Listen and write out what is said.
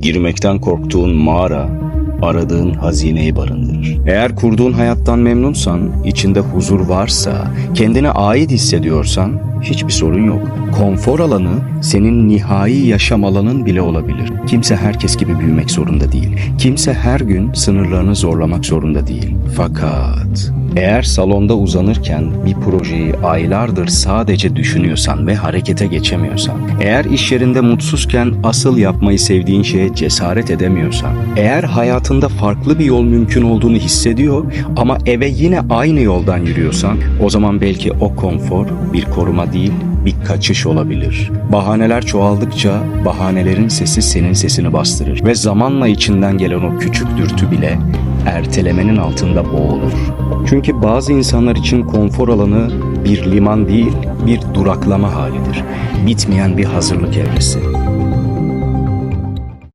Girmekten korktuğun mağara, aradığın hazineyi barındırır. Eğer kurduğun hayattan memnunsan, içinde huzur varsa, kendine ait hissediyorsan hiçbir sorun yok. Konfor alanı senin nihai yaşam alanın bile olabilir. Kimse herkes gibi büyümek zorunda değil. Kimse her gün sınırlarını zorlamak zorunda değil. Fakat eğer salonda uzanırken bir projeyi aylardır sadece düşünüyorsan ve harekete geçemiyorsan, eğer iş yerinde mutsuzken asıl yapmayı sevdiğin şeye cesaret edemiyorsan, eğer hayatında farklı bir yol mümkün olduğunu hissediyor ama eve yine aynı yoldan yürüyorsan, o zaman belki o konfor bir koruma değil, bir kaçış olabilir. Bahaneler çoğaldıkça bahanelerin sesi senin sesini bastırır ve zamanla içinden gelen o küçük dürtü bile ertelemenin altında boğulur. Çünkü bazı insanlar için konfor alanı bir liman değil, bir duraklama halidir. Bitmeyen bir hazırlık evresi.